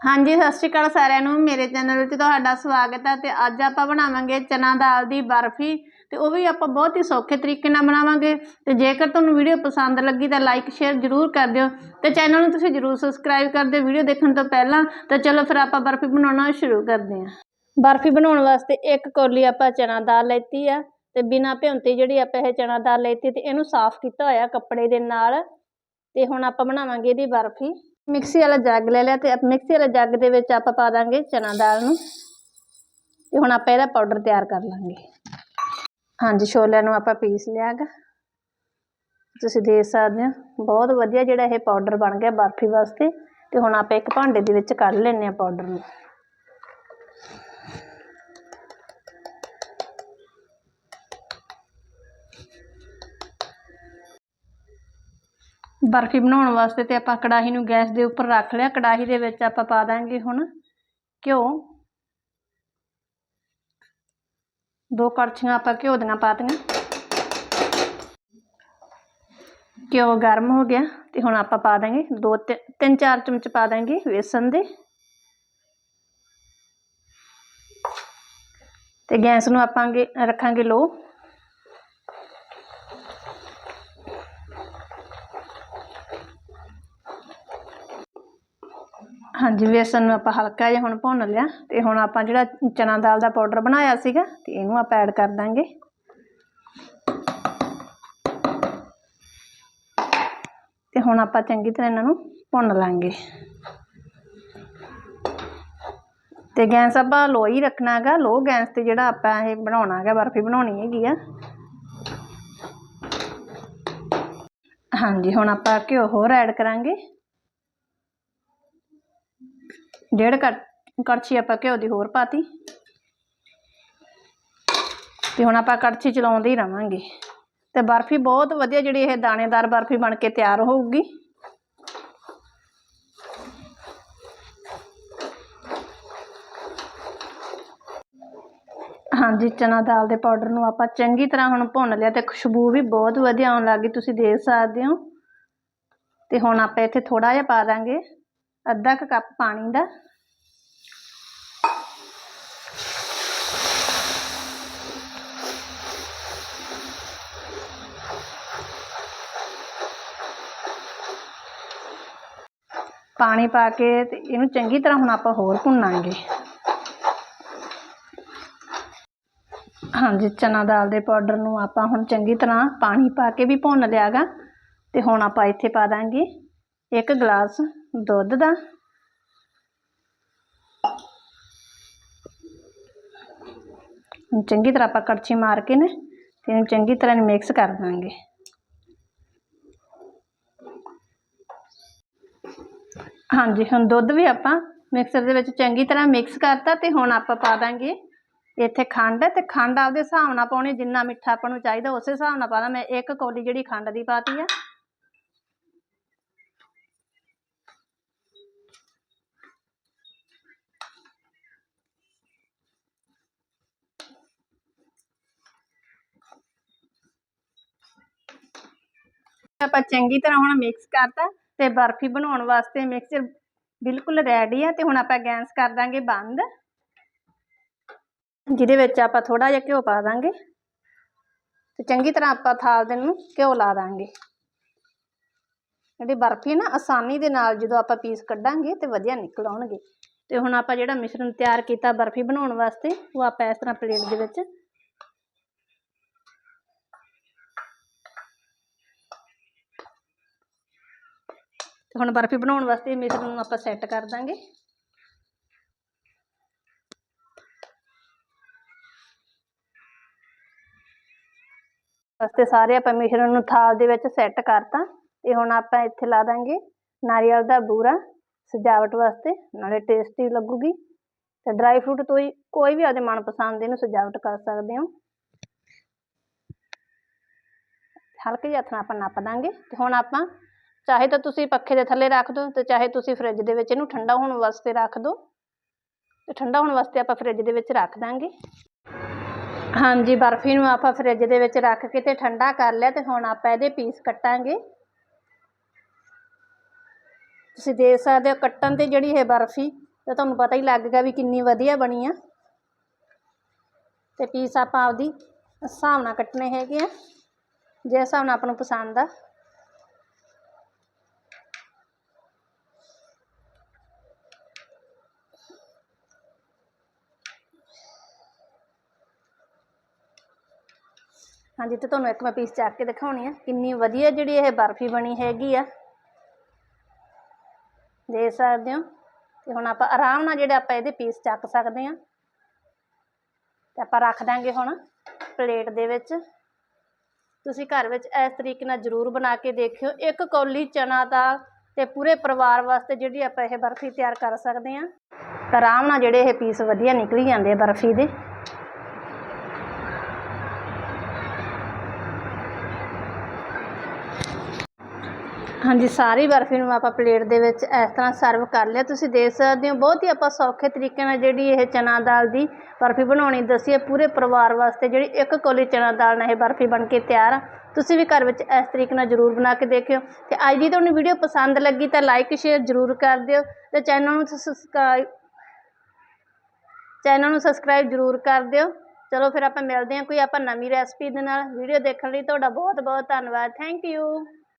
ਹਾਂਜੀ, ਸਤਿ ਸ਼੍ਰੀ ਅਕਾਲ ਸਾਰਿਆਂ ਨੂੰ। ਮੇਰੇ ਚੈਨਲ ਵਿੱਚ ਤੁਹਾਡਾ ਸਵਾਗਤ ਹੈ ਤੇ ਅੱਜ ਆਪਾਂ ਬਣਾਵਾਂਗੇ ਚਨਾ ਦਾਲ ਦੀ ਬਰਫੀ ਤੇ ਉਹ ਵੀ ਆਪਾਂ ਬਹੁਤ ਹੀ ਸੌਖੇ ਤਰੀਕੇ ਨਾਲ ਬਣਾਵਾਂਗੇ। ਤੇ ਜੇਕਰ ਤੁਹਾਨੂੰ ਵੀਡੀਓ ਪਸੰਦ ਲੱਗੀ ਤਾਂ ਲਾਈਕ, ਸ਼ੇਅਰ ਜ਼ਰੂਰ ਕਰ ਦਿਓ ਤੇ ਚੈਨਲ ਨੂੰ ਤੁਸੀਂ ਜ਼ਰੂਰ ਸਬਸਕ੍ਰਾਈਬ ਕਰ ਦਿਓ ਵੀਡੀਓ ਦੇਖਣ ਤੋਂ ਪਹਿਲਾਂ। ਤਾਂ ਚਲੋ ਫਿਰ ਆਪਾਂ ਬਰਫੀ ਬਣਾਉਣਾ ਸ਼ੁਰੂ ਕਰਦੇ ਹਾਂ। ਬਰਫੀ ਬਣਾਉਣ ਵਾਸਤੇ ਇੱਕ ਕੌਲੀ ਆਪਾਂ ਚਨਾ ਦਾਲ ਲੈਤੀ ਆ ਤੇ ਬਿਨਾਂ ਭਿਉਂਤੀ ਜਿਹੜੀ ਆਪਾਂ ਇਹ ਚਨਾ ਦਾਲ ਲੈਤੀ ਤੇ ਇਹਨੂੰ ਸਾਫ਼ ਕੀਤਾ ਹੋਇਆ ਕੱਪੜੇ ਦੇ ਨਾਲ। ਤੇ ਹੁਣ ਆਪਾਂ ਬਣਾਵਾਂਗੇ ਇਹਦੀ ਬਰਫੀ। ਮਿਕਸੀ ਵਾਲਾ ਜੱਗ ਲੈ ਲਿਆ ਤੇ ਮਿਕਸੀ ਵਾਲੇ ਜੱਗ ਦੇ ਵਿੱਚ ਆਪਾਂ ਪਾ ਦਾਂਗੇ ਚਨਾ ਦਾਲ ਨੂੰ। ਤੇ ਹੁਣ ਆਪਾਂ ਇਹਦਾ ਪਾਊਡਰ ਤਿਆਰ ਕਰ ਲਾਂਗੇ। ਹਾਂਜੀ, ਛੋਲਿਆਂ ਨੂੰ ਆਪਾਂ ਪੀਸ ਲਿਆ ਗਾ ਤੁਸੀਂ ਦੇਖ ਸਕਦੇ ਹੋ, ਬਹੁਤ ਵਧੀਆ ਜਿਹੜਾ ਇਹ ਪਾਊਡਰ ਬਣ ਗਿਆ ਬਰਫੀ ਵਾਸਤੇ। ਤੇ ਹੁਣ ਆਪਾਂ ਇੱਕ ਭਾਂਡੇ ਦੇ ਵਿੱਚ ਕੱਢ ਲੈਂਦੇ ਆ ਪਾਊਡਰ ਨੂੰ। ਬਰਫੀ ਬਣਾਉਣ ਵਾਸਤੇ ਤੇ ਆਪਾਂ ਕੜਾਹੀ ਨੂੰ ਗੈਸ ਦੇ ਉੱਪਰ ਰੱਖ ਲਿਆ। ਕੜਾਹੀ ਦੇ ਵਿੱਚ ਆਪਾਂ ਪਾ ਦਾਂਗੇ ਹੁਣ ਘਿਓ। ਦੋ ਕੜਛੀਆਂ ਆਪਾਂ ਘਿਓ ਦੀਆਂ ਪਾਤੀਆਂ ਘਿਓ ਗਰਮ ਹੋ ਗਿਆ ਤੇ ਹੁਣ ਆਪਾਂ ਪਾ ਦਾਂਗੇ ਦੋ ਤਿੰਨ ਚਾਰ ਚਮਚ ਪਾ ਦਾਂਗੇ ਵੇਸਣ ਦੇ। ਤੇ ਗੈਸ ਨੂੰ ਆਪਾਂਗੇ ਰੱਖਾਂਗੇ ਲੋ। ਹਾਂਜੀ, ਵੇਸਣ ਨੂੰ ਆਪਾਂ ਹਲਕਾ ਜਿਹਾ ਹੁਣ ਭੁੰਨ ਲਿਆ ਤੇ ਹੁਣ ਆਪਾਂ ਜਿਹੜਾ ਚਨਾ ਦਾਲ ਦਾ ਪਾਊਡਰ ਬਣਾਇਆ ਸੀਗਾ ਤੇ ਇਹਨੂੰ ਆਪਾਂ ਐਡ ਕਰ ਦਾਂਗੇ। ਤੇ ਹੁਣ ਆਪਾਂ ਚੰਗੀ ਤਰ੍ਹਾਂ ਇਹਨਾਂ ਨੂੰ ਭੁੰਨ ਲਾਂਗੇ। ਤੇ ਗੈਸ ਆਪਾਂ ਲੋ ਹੀ ਰੱਖਣਾ ਹੈਗਾ, ਲੋ ਗੈਸ ਤੇ ਜਿਹੜਾ ਆਪਾਂ ਇਹ ਬਣਾਉਣਾ ਹੈਗਾ, ਬਰਫੀ ਬਣਾਉਣੀ ਹੈਗੀ ਆ। ਹਾਂਜੀ, ਹੁਣ ਆਪਾਂ ਘਿਓ ਹੋਰ ਐਡ ਕਰਾਂਗੇ। ਡੇਢ ਕੜਛੀ ਆਪਾਂ ਘਿਓ ਦੀ ਹੋਰ ਪਾਤੀ। ਤੇ ਹੁਣ ਆਪਾਂ ਕੜਛੀ ਚਲਾਉਂਦੇ ਹੀ ਰਵਾਂਗੇ। ਤੇ ਬਰਫੀ ਬਹੁਤ ਵਧੀਆ ਜਿਹੜੀ ਇਹ ਦਾਣੇਦਾਰ ਬਰਫੀ ਬਣ ਕੇ ਤਿਆਰ ਹੋਊਗੀ। ਹਾਂਜੀ, ਚਨਾ ਦਾਲ ਦੇ ਪਾਊਡਰ ਨੂੰ ਆਪਾਂ ਚੰਗੀ ਤਰ੍ਹਾਂ ਹੁਣ ਭੁੰਨ ਲਿਆ ਤੇ ਖੁਸ਼ਬੂ ਵੀ ਬਹੁਤ ਵਧੀਆ ਆਉਣ ਲੱਗੀ ਤੁਸੀਂ ਦੇਖ ਸਕਦੇ ਹੋ। ਤੇ ਹੁਣ ਆਪਾਂ ਇੱਥੇ ਥੋੜਾ ਜਿਹਾ ਪਾ ਦਾਂਗੇ। ਅੱਧਾ ਕੁ ਕੱਪ ਪਾਣੀ ਦਾ। ਪਾਣੀ ਪਾ ਕੇ ਤੇ ਇਹਨੂੰ ਚੰਗੀ ਤਰ੍ਹਾਂ ਹੁਣ ਆਪਾਂ ਹੋਰ ਭੁੰਨਾਂਗੇ। ਹਾਂਜੀ, ਚਨਾ ਦਾਲ ਦੇ ਪਾਊਡਰ ਨੂੰ ਆਪਾਂ ਹੁਣ ਚੰਗੀ ਤਰ੍ਹਾਂ ਪਾਣੀ ਪਾ ਕੇ ਵੀ ਭੁੰਨ ਲਿਆਗਾ। ਤੇ ਹੁਣ ਆਪਾਂ ਇੱਥੇ ਪਾ ਦਾਂਗੇ ਇੱਕ ਗਲਾਸ ਦੁੱਧ ਦਾ। ਚੰਗੀ ਤਰ੍ਹਾਂ ਆਪਾਂ ਕੜਛੀ ਮਾਰ ਕੇ ਨੇ, ਤੇ ਇਹਨੂੰ ਚੰਗੀ ਤਰ੍ਹਾਂ ਮਿਕਸ ਕਰ ਦਾਂਗੇ। ਹਾਂਜੀ, ਹੁਣ ਦੁੱਧ ਵੀ ਆਪਾਂ ਮਿਕਸਰ ਦੇ ਵਿੱਚ ਚੰਗੀ ਤਰ੍ਹਾਂ ਮਿਕਸ ਕਰਤਾ ਤੇ ਹੁਣ ਆਪਾਂ ਪਾ ਦਾਂਗੇ ਇੱਥੇ ਖੰਡ, ਤੇ ਖੰਡ ਆਪਦੇ ਹਿਸਾਬ ਨਾਲ ਪਾਉਣੀ, ਜਿੰਨਾ ਮਿੱਠਾ ਆਪਾਂ ਨੂੰ ਚਾਹੀਦਾ ਉਸੇ ਹਿਸਾਬ ਨਾਲ ਪਾਣਾ ਮੈਂ ਇੱਕ ਕੌਲੀ ਜਿਹੜੀ ਖੰਡ ਦੀ ਪਾਤੀ ਆ ਆਪਾਂ ਚੰਗੀ ਤਰ੍ਹਾਂ ਹੁਣ ਮਿਕਸ ਕਰਤਾ ਤੇ ਬਰਫੀ ਬਣਾਉਣ ਵਾਸਤੇ ਮਿਕਸਚਰ ਬਿਲਕੁਲ ਰੈਡੀ ਆ ਤੇ ਹੁਣ ਆਪਾਂ ਗੈਸ ਕਰ ਦਾਂਗੇ ਬੰਦ। ਜਿਹਦੇ ਵਿੱਚ ਆਪਾਂ ਥੋੜਾ ਜਿਹਾ ਘਿਓ ਪਾ ਦਾਂਗੇ ਤੇ ਚੰਗੀ ਤਰ੍ਹਾਂ ਆਪਾਂ ਥਾਲ ਦੇ ਨੂੰ ਘਿਓ ਲਾ ਦਾਂਗੇ। ਜਿਹੜੀ ਬਰਫੀ ਨਾ ਆਸਾਨੀ ਦੇ ਨਾਲ ਜਦੋਂ ਆਪਾਂ ਪੀਸ ਕੱਢਾਂਗੇ ਤੇ ਵਧੀਆ ਨਿਕਲ ਆਉਣਗੇ। ਤੇ ਹੁਣ ਆਪਾਂ ਜਿਹੜਾ ਮਿਸ਼ਰਣ ਤਿਆਰ ਕੀਤਾ ਬਰਫੀ ਬਣਾਉਣ ਵਾਸਤੇ, ਉਹ ਆਪਾਂ ਇਸ ਤਰ੍ਹਾਂ ਪਲੇਟ ਦੇ ਵਿੱਚ ਤੇ ਹੁਣ ਬਰਫੀ ਬਣਾਉਣ ਵਾਸਤੇ ਮਿਸ਼ਰਣ ਨੂੰ ਆਪਾਂ ਸੈੱਟ ਕਰ ਦਾਂਗੇ। ਵਾਸਤੇ ਸਾਰੇ ਆਪਾਂ ਮਿਸ਼ਰਣ ਨੂੰ ਥਾਲ ਦੇ ਵਿੱਚ ਸੈੱਟ ਕਰਤਾ। ਤੇ ਹੁਣ ਆਪਾਂ ਇੱਥੇ ਲਾ ਦਾਂਗੇ ਨਾਰੀਅਲ ਦਾ ਬੂਰਾ ਸਜਾਵਟ ਵਾਸਤੇ, ਨਾਲੇ ਟੇਸਟੀ ਲੱਗੂਗੀ। ਤੇ ਡਰਾਈ ਫਰੂਟ ਤੋਂ ਹੀ ਕੋਈ ਵੀ ਆਪਦੇ ਮਨਪਸੰਦ ਇਹਨੂੰ ਸਜਾਵਟ ਕਰ ਸਕਦੇ ਹੋ। ਹਲਕੇ ਜਿਹੇ ਹੱਥ ਨਾਲ ਆਪਾਂ ਨੱਪ ਦਾਂਗੇ। ਤੇ ਹੁਣ ਆਪਾਂ ਚਾਹੇ ਤਾਂ ਤੁਸੀਂ ਪੱਖੇ ਦੇ ਥੱਲੇ ਰੱਖ ਦਿਓ ਤੇ ਚਾਹੇ ਤੁਸੀਂ ਫਰਿੱਜ ਦੇ ਵਿੱਚ ਇਹਨੂੰ ਠੰਡਾ ਹੋਣ ਵਾਸਤੇ ਰੱਖ ਦਿਓ। ਤੇ ਠੰਡਾ ਹੋਣ ਵਾਸਤੇ ਆਪਾਂ ਫਰਿੱਜ ਦੇ ਵਿੱਚ ਰੱਖ ਦਾਂਗੇ। ਹਾਂਜੀ, ਬਰਫੀ ਨੂੰ ਆਪਾਂ ਫਰਿੱਜ ਦੇ ਵਿੱਚ ਰੱਖ ਕੇ ਤੇ ਠੰਡਾ ਕਰ ਲਿਆ ਤੇ ਹੁਣ ਆਪਾਂ ਇਹਦੇ ਪੀਸ ਕੱਟਾਂਗੇ। ਤੁਸੀਂ ਦੇਖ ਸਕਦੇ ਹੋ ਕੱਟਣ ਤੇ ਜਿਹੜੀ ਇਹ ਬਰਫੀ ਤੇ ਤੁਹਾਨੂੰ ਪਤਾ ਹੀ ਲੱਗ ਗਿਆ ਵੀ ਕਿੰਨੀ ਵਧੀਆ ਬਣੀ ਆ। ਤੇ ਪੀਸ ਆਪਾਂ ਆਪਦੀ ਹਿਸਾਬ ਨਾਲ ਕੱਟਣੇ ਹੈਗੇ ਆ ਜੇ ਹਿਸਾਬ ਨਾਲ ਆਪਾਂ ਨੂੰ ਪਸੰਦ ਆ। ਹਾਂਜੀ ਤੇ ਤੁਹਾਨੂੰ ਇੱਕ ਮੈਂ ਪੀਸ ਚੱਕ ਕੇ ਦਿਖਾਉਣੀ ਆ। ਕਿੰਨੀ ਵਧੀਆ ਜਿਹੜੀ ਇਹ ਬਰਫੀ ਬਣੀ ਹੈਗੀ ਆ। ਦੇਖ ਸਕਦੇ ਹੋ। ਤੇ ਹੁਣ ਆਪਾਂ ਆਰਾਮ ਨਾਲ ਜਿਹੜੇ ਆਪਾਂ ਇਹਦੇ ਪੀਸ ਚੱਕ ਸਕਦੇ ਆ। ਤੇ ਆਪਾਂ ਰੱਖ ਦਾਂਗੇ ਹੁਣ ਪਲੇਟ ਦੇ ਵਿੱਚ। ਤੁਸੀਂ ਘਰ ਵਿੱਚ ਇਸ ਤਰੀਕੇ ਨਾਲ ਜ਼ਰੂਰ ਬਣਾ ਕੇ ਦੇਖਿਓ। ਇੱਕ ਕੌਲੀ ਚਨਾ ਦਾ ਤੇ ਪੂਰੇ ਪਰਿਵਾਰ ਵਾਸਤੇ ਜਿਹੜੀ ਆਪਾਂ ਇਹ ਬਰਫੀ ਤਿਆਰ ਕਰ ਸਕਦੇ ਆ। ਆਰਾਮ ਨਾਲ ਜਿਹੜੇ ਇਹ ਪੀਸ ਵਧੀਆ ਨਿਕਲੀ ਜਾਂਦੇ ਆ ਬਰਫੀ ਦੇ। ਹਾਂਜੀ, ਸਾਰੀ ਬਰਫੀ ਨੂੰ ਆਪਾਂ ਪਲੇਟ ਦੇ ਵਿੱਚ ਇਸ ਤਰ੍ਹਾਂ ਸਰਵ ਕਰ ਲਿਆ। ਤੁਸੀਂ ਦੇਖ ਸਕਦੇ ਹੋ, ਬਹੁਤ ਹੀ ਆਪਾਂ ਸੌਖੇ ਤਰੀਕੇ ਨਾਲ ਜਿਹੜੀ ਇਹ ਚਨਾ ਦਾਲ ਦੀ ਬਰਫੀ ਬਣਾਉਣੀ ਦੱਸੀ ਹੈ। ਪੂਰੇ ਪਰਿਵਾਰ ਵਾਸਤੇ ਜਿਹੜੀ ਇੱਕ ਕੋਲੀ ਚਨਾ ਦਾਲ ਨਾਲ ਇਹ ਬਰਫੀ ਬਣ ਕੇ ਤਿਆਰ ਆ। ਤੁਸੀਂ ਵੀ ਘਰ ਵਿੱਚ ਇਸ ਤਰੀਕੇ ਨਾਲ ਜ਼ਰੂਰ ਬਣਾ ਕੇ ਦੇਖਿਓ। ਤੇ ਅੱਜ ਦੀ ਤੁਹਾਨੂੰ ਵੀਡੀਓ ਪਸੰਦ ਲੱਗੀ ਤਾਂ ਲਾਈਕ ਸ਼ੇਅਰ ਜ਼ਰੂਰ ਕਰ ਦਿਓ ਤੇ ਚੈਨਲ ਨੂੰ ਸਬਸਕ੍ਰਾਈਬ ਚੈਨਲ ਨੂੰ ਸਬਸਕ੍ਰਾਈਬ ਜ਼ਰੂਰ ਕਰ ਦਿਓ। ਚਲੋ ਫਿਰ ਆਪਾਂ ਮਿਲਦੇ ਹਾਂ ਕੋਈ ਆਪਾਂ ਨਵੀਂ ਰੈਸਪੀ ਦੇ ਨਾਲ। ਵੀਡੀਓ ਦੇਖਣ ਲਈ ਤੁਹਾਡਾ ਬਹੁਤ ਬਹੁਤ ਧੰਨਵਾਦ। Thank you